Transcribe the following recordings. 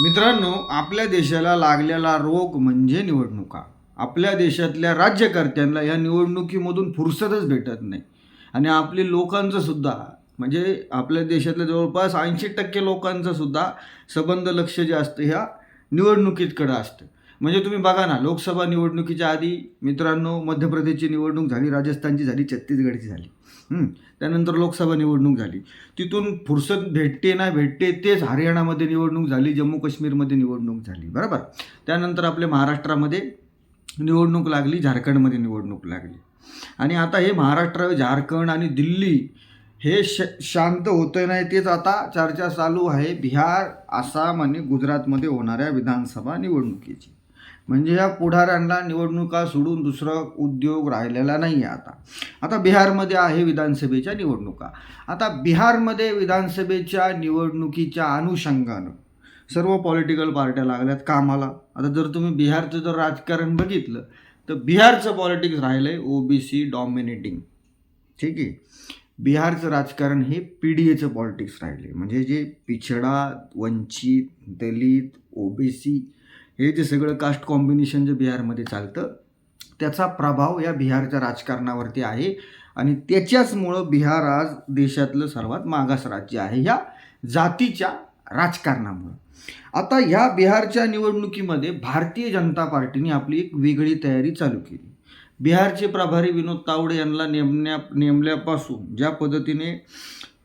मित्रांनो आपल्या देशाला लागलेला रोग म्हणजे निवडणुका. आपल्या देशातल्या राज्यकर्त्यांना या निवडणुकीमधून फुरसतच भेटत नाही. आणि आपली लोकांचं सुद्धा म्हणजे आपल्या देशातल्या जवळपास ऐंशी टक्के लोकांचं सुद्धा संबंध लक्ष जे असतं ह्या निवडणुकीतकडं असतं. म्हणजे तुम्ही बघा ना लोकसभा निवडणुकीच्या आधी मित्रांनो मध्य प्रदेशची निवडणूक झाली राजस्थानची झाली छत्तीसगडची झाली. त्यानंतर लोकसभा निवडणूक झाली. तिथून फुरसत भेटते ना भेटते तेच हरियाणामध्ये निवडणूक झाली जम्मू काश्मीरमध्ये निवडणूक झाली. बरोबर? त्यानंतर आपल्या महाराष्ट्रामध्ये निवडणूक लागली झारखंडमध्ये निवडणूक लागली. आणि आता हे महाराष्ट्र झारखंड आणि दिल्ली हे श शांत होतं नाही तेच आता चर्चा चालू आहे. बिहार आसाम आणि गुजरातमध्ये होणाऱ्या विधानसभा निवडणुकीची. म्हणजे या पुढाऱ्यांना निवडणुका सोडून दुसरं उद्योग राहिलेला नाही आहे आता. आता बिहारमध्ये आहे विधानसभेच्या निवडणुका. आता बिहारमध्ये विधानसभेच्या निवडणुकीच्या अनुषंगानं सर्व पॉलिटिकल पार्ट्या लागल्यात कामाला. आता जर तुम्ही बिहारचं जर राजकारण बघितलं तर बिहारचं पॉलिटिक्स राहिलं आहे ओ बी सी डॉमिनेटिंग ठीक आहे? बिहारचं राजकारण हे पी डी एचं पॉलिटिक्स राहिले म्हणजे जे पिछडा वंचित दलित ओ बी सी हे जे सगळं कास्ट कॉम्बिनेशन जे बिहारमध्ये चालतं त्याचा प्रभाव या बिहारच्या राजकारणावरती आहे. आणि त्याच्याचमुळं बिहार आज देशातलं सर्वात मागास राज्य आहे ह्या जातीच्या राजकारणामुळं. आता ह्या बिहारच्या निवडणुकीमध्ये भारतीय जनता पार्टीने आपली एक वेगळी तयारी चालू केली. बिहारचे प्रभारी विनोद तावडे यांना नेमण्या नेमल्यापासून ज्या पद्धतीने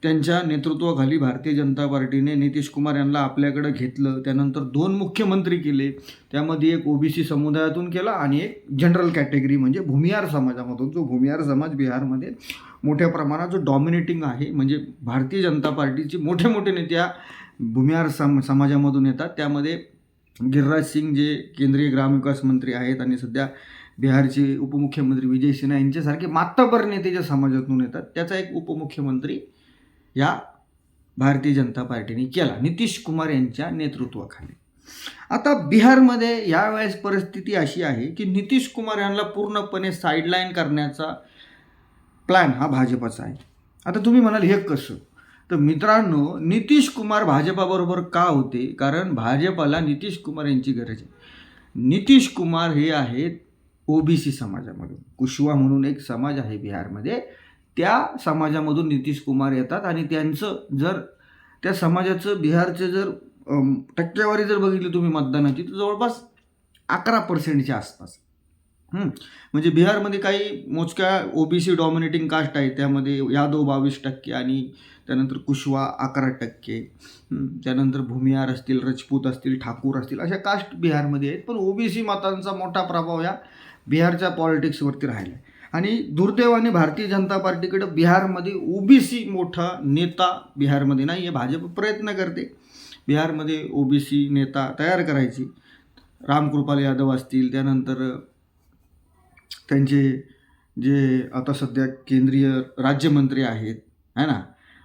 त्यांच्या नेतृत्वाखाली भारतीय जनता पार्टीने नितीश कुमार यांना आपल्याकडं घेतलं. त्यानंतर दोन मुख्यमंत्री केले. त्यामध्ये एक ओबीसी समुदायातून केला आणि एक जनरल कॅटेगरी म्हणजे भूमिहार समाजामधून. जो भूमिहार समाज बिहारमध्ये मोठ्या प्रमाणात जो डॉमिनेटिंग आहे म्हणजे भारतीय जनता पार्टीचे मोठे मोठे नेते या भूमिहार सम समाजामधून येतात. त्यामध्ये गिरिराज सिंग जे केंद्रीय ग्रामविकास मंत्री आहेत आणि सध्या बिहारचे उपमुख्यमंत्री विजय सिन्हा यांच्यासारखे मात्तापर नेते ज्या समाजातून येतात त्याचा एक उपमुख्यमंत्री या भारतीय जनता पार्टीने केला नितीश कुमार यांच्या नेतृत्वाखाली. आता बिहारमध्ये यावेळेस परिस्थिती अशी आहे की नितीश कुमार यांना पूर्णपणे साईडलाईन करण्याचा प्लॅन हा भाजपचा आहे. आता तुम्ही म्हणाल हे कसं? तर मित्रांनो नितीश कुमार भाजपाबरोबर का होते? कारण भाजपाला नितीश कुमार यांची गरज आहे. नितीश कुमार हे आहेत ओबीसी समाजामधून. कुशवा म्हणून एक समाज आहे बिहारमध्ये. त्या समाजामधून नितीश कुमार येतात आणि त्यांचं जर त्या समाजाचं बिहारचं जर टक्केवारी जर बघितली तुम्ही मतदानाची तर जवळपास अकरा पर्सेंटच्या आसपास. म्हणजे बिहारमध्ये काही मोजक्या ओबीसी डॉमिनेटिंग कास्ट आहे त्यामध्ये यादव बावीस टक्के आणि त्यानंतर कुशवा अकरा टक्के. त्यानंतर भूमिहार असतील राजपूत असतील ठाकूर असतील अशा कास्ट बिहारमध्ये आहेत. पण ओबीसी मतांचा मोठा प्रभाव या बिहारच्या पॉलिटिक्सवरती राहिला आहे आणि दुर्दैवाने भारतीय जनता पार्टीकडं बिहारमध्ये ओबीसी मोठा नेता बिहारमध्ये नाही आहे भाजप प्रयत्न करते बिहारमध्ये ओबीसी नेता तयार करायची. रामकृपाल यादव असतील त्यानंतर त्यांचे जे आता सध्या केंद्रीय राज्यमंत्री आहेत है ना?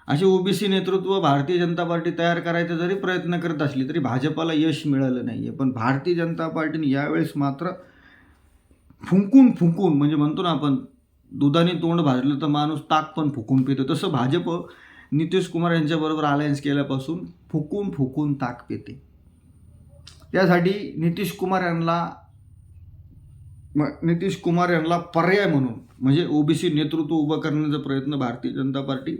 असे ओबीसी नेतृत्व भारतीय जनता पार्टी तयार करायचा जरी प्रयत्न करत असली तरी भाजपाला यश मिळालं नाही आहे पण भारतीय जनता पार्टीने यावेळेस मात्र फुंकून फुंकून म्हणजे म्हणतो ना आपण दुधाने तोंड भाजलं तर माणूस ताक पण फुकून पितो. तसं भाजप नितीश कुमार यांच्याबरोबर अलायन्स केल्यापासून फुकून फुकून ताक पिते. त्यासाठी नितीश कुमार यांना मग नितीश कुमार यांना पर्याय म्हणून म्हणजे ओबीसी नेतृत्व उभं करण्याचा प्रयत्न भारतीय जनता पार्टी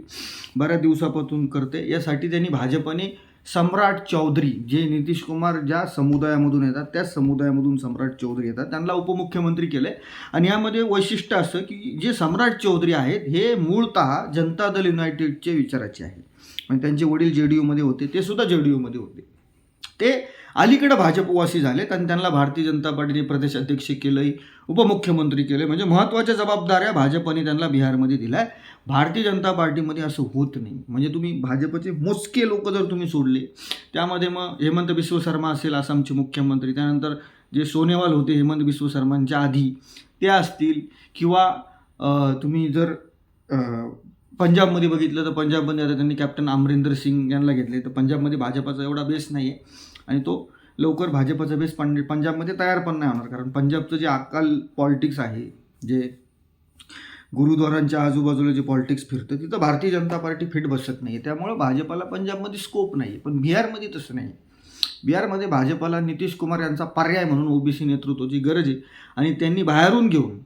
बऱ्याच दिवसापासून करते. यासाठी त्यांनी भाजपने सम्राट चौधरी जे नितीश कुमार ज्या समुदायामधून येतात त्या समुदायामधून सम्राट चौधरी येतात. त्यांना उपमुख्यमंत्री केले. आणि यामध्ये वैशिष्ट्य असं की जे सम्राट चौधरी आहेत हे मूळतः जनता दल युनायटेडचे विचाराचे आहेत. आणि त्यांचे वडील जे डी यूमध्ये होते ते सुद्धा जे डी यूमध्ये होते. ते अलीकडे भाजपवासी झालेत आणि त्यांना भारतीय जनता पार्टीने प्रदेशाध्यक्ष केलंही उपमुख्यमंत्री केले म्हणजे महत्त्वाच्या जबाबदाऱ्या भाजपने त्यांना बिहारमध्ये दिल्या आहे भारतीय जनता पार्टीमध्ये असं होत नाही. म्हणजे तुम्ही भाजपचे मोजके लोक जर तुम्ही सोडले त्यामध्ये मग हेमंत बिस्व शर्मा असेल आसामचे मुख्यमंत्री त्यानंतर जे सोनेवाल होते हेमंत बिस्व शर्मांच्या आधी ते असतील. किंवा तुम्ही जर पंजाबमध्ये बघितलं तर पंजाबमध्ये आता त्यांनी कॅप्टन अमरिंदर सिंग यांना घेतले तर पंजाबमध्ये भाजपाचा एवढा बेस नाही आहे आणि तो लवकर भाजपाचा बेस पंज पंजाबमध्ये तयार पण नाही होणार. कारण पंजाबचं जे अकाल पॉलिटिक्स आहे जे गुरुद्वारांच्या आजूबाजूला जे पॉलिटिक्स फिरतं तिथं भारतीय जनता पार्टी फिट बसत नाही त्यामुळं भाजपाला पंजाबमध्ये स्कोप नाही पण बिहारमध्ये तसं नाही बिहारमध्ये भाजपाला नितीश कुमार यांचा पर्याय म्हणून ओबीसी नेतृत्वाची गरज आहे. आणि त्यांनी बाहेरून घेऊन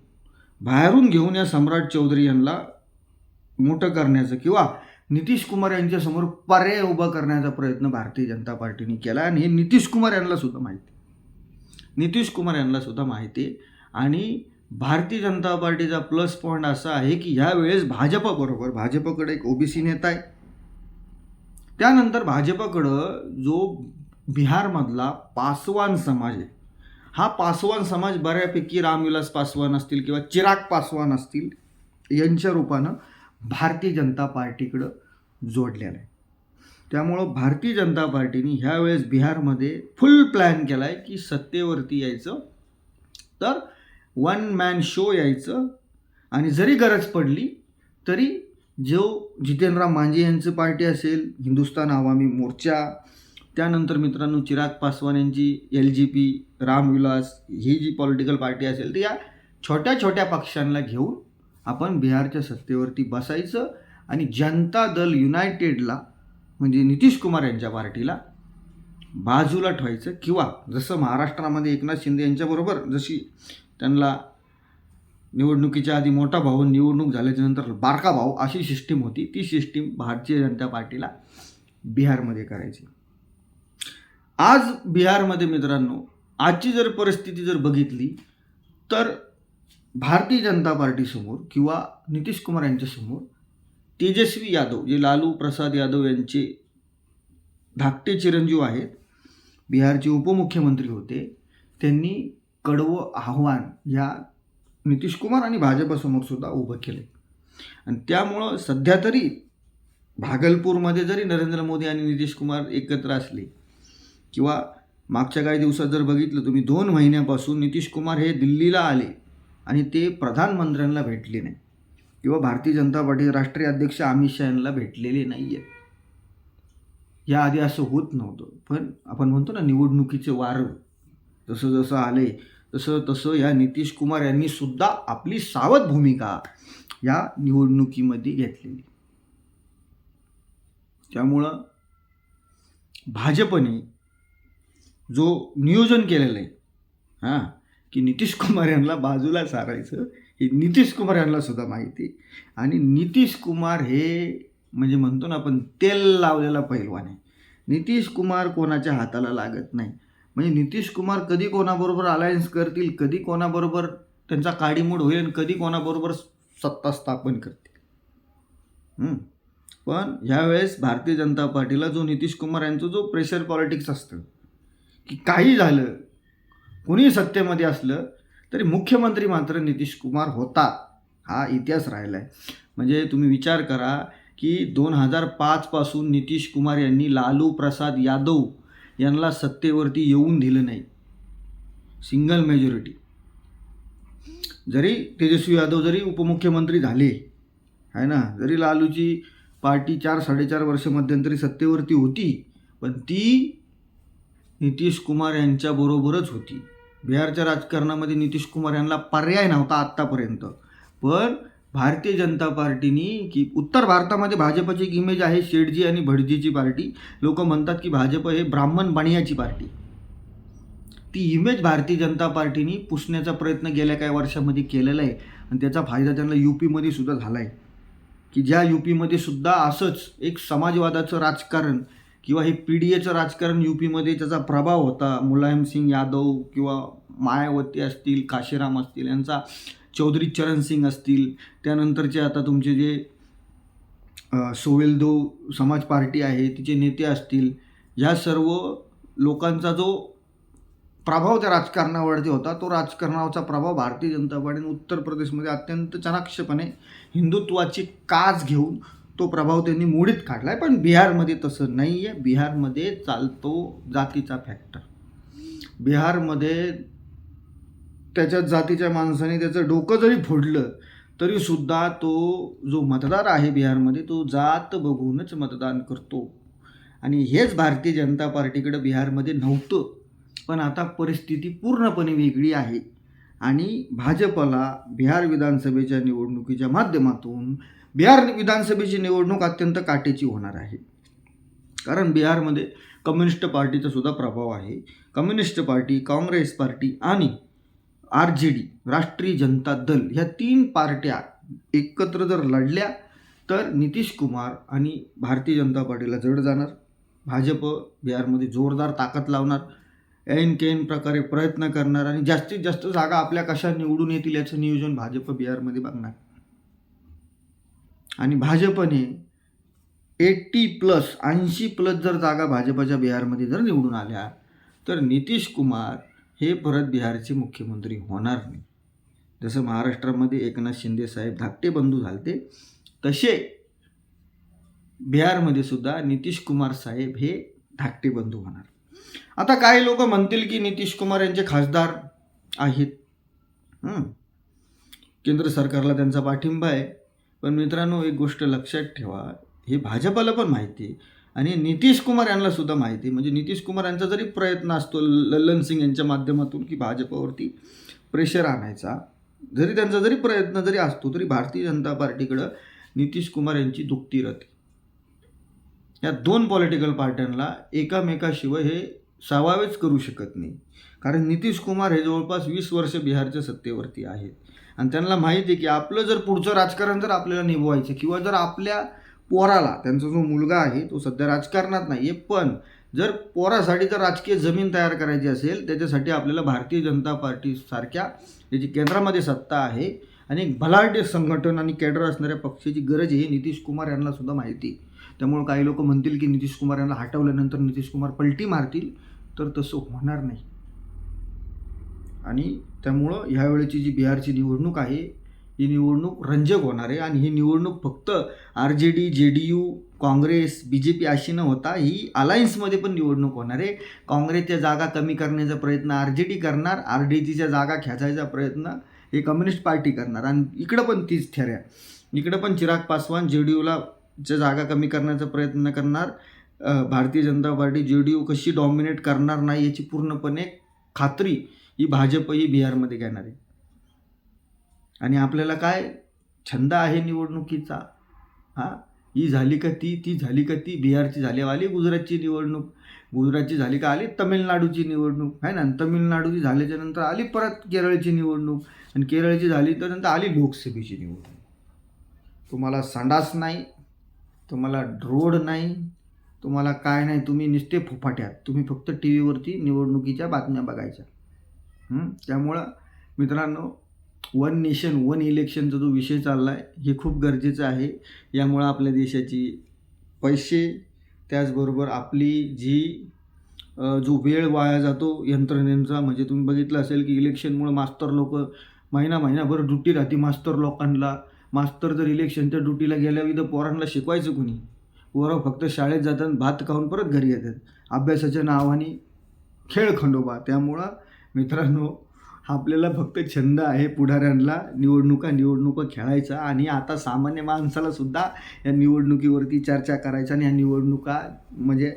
बाहेरून घेऊन या सम्राट चौधरी यांना मोठं करण्याचं किंवा नितीश कुमार यांच्यासमोर पर्याय उभा करण्याचा प्रयत्न भारतीय जनता पार्टीने केला आणि हे नितीश कुमार यांना सुद्धा माहिती नितीश कुमार यांना सुद्धा माहिती आणि भारतीय जनता पार्टीचा प्लस पॉईंट असा आहे की ह्यावेळेस भाजपबरोबर भाजपकडे एक ओबीसी नेता आहे. त्यानंतर भाजपकडं जो बिहारमधला पासवान समाज आहे हा पासवान समाज बऱ्यापैकी रामविलास पासवान असतील किंवा चिराग पासवान असतील यांच्या रूपानं भारतीय जनता पार्टीकडं जोडलेलं आहे. त्यामुळं भारतीय जनता पार्टीने ह्यावेळेस बिहारमध्ये फुल प्लॅन केला आहे की सत्तेवरती यायचं तर वन मॅन शो यायचं आणि जरी गरज पडली तरी जो जितेंद्र मांझी यांची पार्टी असेल हिंदुस्तान आवामी मोर्चा त्यानंतर मित्रांनो चिराग पासवान यांची एल जी पी रामविलास ही जी पॉलिटिकल पार्टी असेल तर या छोट्या छोट्या पक्षांना घेऊन आपण बिहारच्या सत्तेवरती बसायचं आणि जनता दल युनायटेडला म्हणजे नितीश कुमार यांच्या पार्टीला बाजूला ठेवायचं. किंवा जसं महाराष्ट्रामध्ये एकनाथ शिंदे यांच्याबरोबर जशी त्यांना निवडणुकीच्या आधी मोठा भाऊ निवडणूक झाल्याच्यानंतर बारका भाऊ अशी सिस्टीम होती. ती सिस्टीम भारतीय जनता पार्टीला बिहारमध्ये करायची. आज बिहारमध्ये मित्रांनो आजची जर परिस्थिती जर बघितली तर भारतीय जनता पार्टीसमोर किंवा नितीश कुमार यांच्यासमोर तेजस्वी यादव जे लालू प्रसाद यादव यांचे धाकटे चिरंजीव आहेत बिहारचे उपमुख्यमंत्री होते त्यांनी कडवं आव्हान या नितीश कुमार आणि भाजपसमोर सुद्धा उभं केले आणि त्यामुळं सध्या तरी भागलपूरमध्ये जरी नरेंद्र मोदी आणि नितीश कुमार एकत्र असले किंवा मागच्या काही दिवसात जर बघितलं तुम्ही दोन महिन्यापासून नितीश कुमार हे दिल्लीला आले. आणि ते प्रधानमंत्र्यांना भेटले नाही. किंवा भारतीय जनता पार्टी राष्ट्रीय अध्यक्ष अमित शहा यांना भेटलेले नाही आहेत याआधी असं होत नव्हतं. पण आपण म्हणतो ना निवडणुकीचे वारं. जसं जसं आले तसं तसं या नितीश कुमार यांनी सुद्धा आपली सावध भूमिका या निवडणुकीमध्ये घेतलेली. त्यामुळं भाजपने जो नियोजन केलेलं आहे हां की नितीश कुमार यांना बाजूला सारायचं हे नितीश कुमार यांना सुद्धा माहिती. आणि नितीश कुमार हे म्हणजे म्हणतो ना आपण तेल लावलेला पैलवान आहे. नितीश कुमार कोणाच्या हाताला लागत नाही. म्हणजे नितीश कुमार कधी कोणाबरोबर अलायन्स करतील कधी कोणाबरोबर त्यांचा काडीमोड होईल आणि कधी कोणाबरोबर सत्ता स्थापन करतील. पण ह्यावेळेस भारतीय जनता पार्टीला जो नितीश कुमार यांचं जो प्रेशर पॉलिटिक्स असतं की काही झालं कुणी सत्तेमध्ये असलं तरी मुख्यमंत्री मात्र नितीश कुमार होता हा इतिहास राहिला आहे म्हणजे तुम्ही विचार करा की दोन हजार पाचपासून नितीश कुमार यांनी लालू प्रसाद यादव यांना सत्तेवरती येऊन दिलं नाही. Single majority. जरी तेजस्वी यादव जरी उपमुख्यमंत्री झाले आहे ना? जरी लालूची पार्टी चार साडेचार वर्ष मध्यंतरी सत्तेवरती होती पण ती नितीश कुमार यांच्याबरोबरच होती. बिहारच्या राजकारणामध्ये नितीश कुमार यांना पर्याय नव्हता आत्तापर्यंत. पण भारतीय जनता पार्टीनी की उत्तर भारतामध्ये भाजपची एक इमेज आहे शेठजी आणि भटजीची पार्टी. लोक म्हणतात की भाजप हे ब्राह्मण बाणियाची पार्टी. ती इमेज भारतीय जनता पार्टीनी पुसण्याचा प्रयत्न गेल्या काही वर्षामध्ये केलेला आहे. आणि त्याचा फायदा त्यांना यू पीमध्ये सुद्धा झाला आहे की ज्या यू पीमध्ये सुद्धा असंच एक समाजवादाचं राजकारण किंवा हे पी डी एचं राजकारण यू पीमध्ये त्याचा प्रभाव होता मुलायम सिंग यादव किंवा मायावती असतील काशीराम असतील यांचा चौधरी चरण सिंग असतील त्यानंतरचे आता तुमचे जे सोवेलदो समाज पार्टी आहे तिचे नेते असतील या सर्व लोकांचा जो प्रभाव त्या राजकारणावरती होता तो राजकारणाचा प्रभाव भारतीय जनता पार्टीने उत्तर प्रदेशमध्ये अत्यंत चाणाक्षपणे हिंदुत्वाची काज घेऊन तो प्रभाव त्यांनी मुळीत काढला आहे पण बिहारमध्ये तसं नाही आहे बिहारमध्ये चालतो जातीचा फॅक्टर बिहारमध्ये त्याच्या जातीच्या माणसाने त्याचं डोकं जरी फोडलं तरीसुद्धा तो जो मतदार आहे बिहारमध्ये तो जात बघूनच मतदान करतो. आणि हेच भारतीय जनता पार्टीकडं बिहारमध्ये नव्हतं. पण आता परिस्थिती पूर्णपणे वेगळी आहे. आणि भाजपला बिहार विधानसभेच्या निवडणुकीच्या माध्यमातून बिहार विधानसभेची निवडणूक अत्यंत काटेची होणार आहे. कारण बिहारमध्ये कम्युनिस्ट पार्टीचा सुद्धा प्रभाव आहे. कम्युनिस्ट पार्टी काँग्रेस पार्टी आणि R J D Rashtriya Janata Dal ह्या तीन पार्ट्या एकत्र जर लढल्या तर नितीश कुमार आणि भारतीय जनता पार्टीला जड जाणार. भाजप बिहारमध्ये जोरदार ताकद लावणार. ऐन केन प्रकारे प्रयत्न करणार आणि जास्तीत जास्त जागा आपल्या कशा निवडून येतील याचं नियोजन भाजप बिहारमध्ये बघणार. आणि भाजपने एट्टी प्लस ऐंशी प्लस जर जागा भाजपच्या बिहारमध्ये जर निवडून आल्या तर नितीश कुमार हे परत बिहारचे मुख्यमंत्री होणार नाही. जसं महाराष्ट्रामध्ये एकनाथ शिंदे साहेब धाकटे बंधू झालते तसे बिहारमध्ये सुद्धा नितीश कुमार साहेब हे धाकटे बंधू होणार. आता काही लोक म्हणतील की नितीश कुमार यांचे खासदार आहेत. केंद्र सरकारला त्यांचा पाठिंबा आहे. पण मित्रांनो एक गोष्ट लक्षात ठेवा हे भाजपाला पण माहिती आहे आणि नितीश कुमार यांना सुद्धा माहिती म्हणजे नितीश कुमार यांचा जरी प्रयत्न असतो लल्लन सिंग यांच्या माध्यमातून की भाजपावरती प्रेशर आणायचा जरी त्यांचा जरी प्रयत्न जरी असतो तरी भारतीय जनता पार्टीकडं नितीश कुमार यांची दुखती राहते या दोन पॉलिटिकल पार्ट्यांना एकामेकाशिवाय हे सावावेच करू शकत नाही. कारण नितीश कुमार हे जवळपास वीस वर्ष बिहारच्या सत्तेवरती आहेत. आणि त्यांना माहिती आहे की आपलं जर पुढचं राजकारण जर आपल्याला निभवायचं किंवा जर आपल्या पोराला त्यांचा जो मुलगा आहे तो सध्या राजकारणात नाही आहे पण जर पोरासाठी जर राजकीय जमीन तयार करायची असेल त्याच्यासाठी आपल्याला भारतीय जनता पार्टीसारख्या ज्याची केंद्रामध्ये सत्ता आहे आणि एक भलाढ्य संघटन आणि कॅडर असणाऱ्या पक्षाची गरज आहे हे नितीश कुमार यांना सुद्धा माहिती त्यामुळे काही लोक म्हणतील की नितीश कुमार यांना हटवल्यानंतर नितीश कुमार पलटी मारतील तर तसं होणार नाही. आणि त्यामुळं ह्यावेळेची जी बिहारची निवडणूक आहे ही निवडणूक रंजक होणार आहे. आणि ही निवडणूक फक्त R J D J D you Congress B J P अशी न होता ही अलायन्समध्ये पण निवडणूक होणार आहे. काँग्रेसच्या जागा कमी करण्याचा प्रयत्न आर जे डी करणार. आर डी जीच्या जागा खेचायचा प्रयत्न हे कम्युनिस्ट पार्टी करणार. आणि इकडं पण तीच थेऱ्या इकडं पण चिराग पासवान जे डी यूला च्या जागा कमी करण्याचा प्रयत्न करणार. Bharatiya Janata party J D U कशी डॉमिनेट करणार नाही याची पूर्णपणे खात्री ही भाजपही बिहारमध्ये घेणार आहे. आणि आपल्याला काय छंद आहे निवडणुकीचा? हा? ही झाली का ती? ती झाली का ती? बिहारची झाली. आली गुजरातची निवडणूक. गुजरातची झाली का आली? तमिळनाडूची निवडणूक. आहे ना? तमिळनाडूची झाल्याच्यानंतर आली परत केरळची निवडणूक. आणि केरळची झाली तर नंतर आली लोकसभेची निवडणूक. तुम्हाला संडास नाही. तुम्हाला रोड नाही. तुम्हाला काय नाही. तुम्ही नुसते फुफाट्यात. तुम्ही फक्त टी व्हीवरती निवडणुकीच्या बातम्या बघायच्या. त्यामुळं मित्रांनो वन नेशन वन इलेक्शनचा जो विषय चालला आहे हे खूप गरजेचं आहे. यामुळं आपल्या देशाची पैसे त्याचबरोबर आपली जी जो वेळ वाया जातो यंत्रणेचा म्हणजे तुम्ही बघितलं असेल की इलेक्शनमुळं मास्तर लोक महिना महिनाभर ड्युटी राहते मास्तर लोकांना मास्तर जर इलेक्शनच्या ड्युटीला गेल्या तर पोरांना शिकवायचं कुणी? पोरं फक्त शाळेत जातात भात खाऊन परत घरी येतात. अभ्यासाच्या नावाने खेळ खंडोबा. त्यामुळं मित्रांनो आपल्याला फक्त छंद आहे पुढाऱ्यांना निवडणुका निवडणुका खेळायचा आणि आता सामान्य माणसाला सुद्धा या निवडणुकीवरती चर्चा करायचा आणि या निवडणुका म्हणजे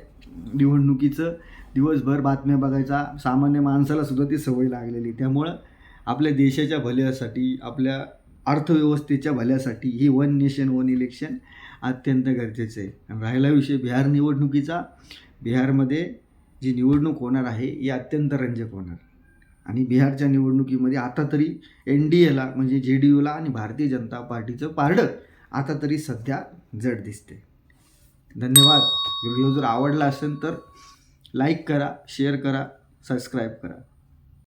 निवडणुकीचं दिवसभर बातम्या बघायचा. सामान्य माणसाला सुद्धा ती सवय लागलेली. त्यामुळं आपल्या देशाच्या भल्यासाठी आपल्या अर्थव्यवस्थेच्या भल्यासाठी ही वन नेशन वन इलेक्शन अत्यंत गरजेचं आहे. राहिला विषय बिहार निवडणुकीचा. बिहारमध्ये जी निवडणूक होणार आहे ही अत्यंत रंजक होणार. आणि बिहारच्या निवडणुकीमध्ये आता तरी एन डी एला म्हणजे जे डी यूला आणि भारतीय जनता पार्टीचं पारडं आता तरी सध्या जड दिसते धन्यवाद. व्हिडिओ जर आवडला असेल तर लाईक करा शेअर करा सबस्क्राईब करा.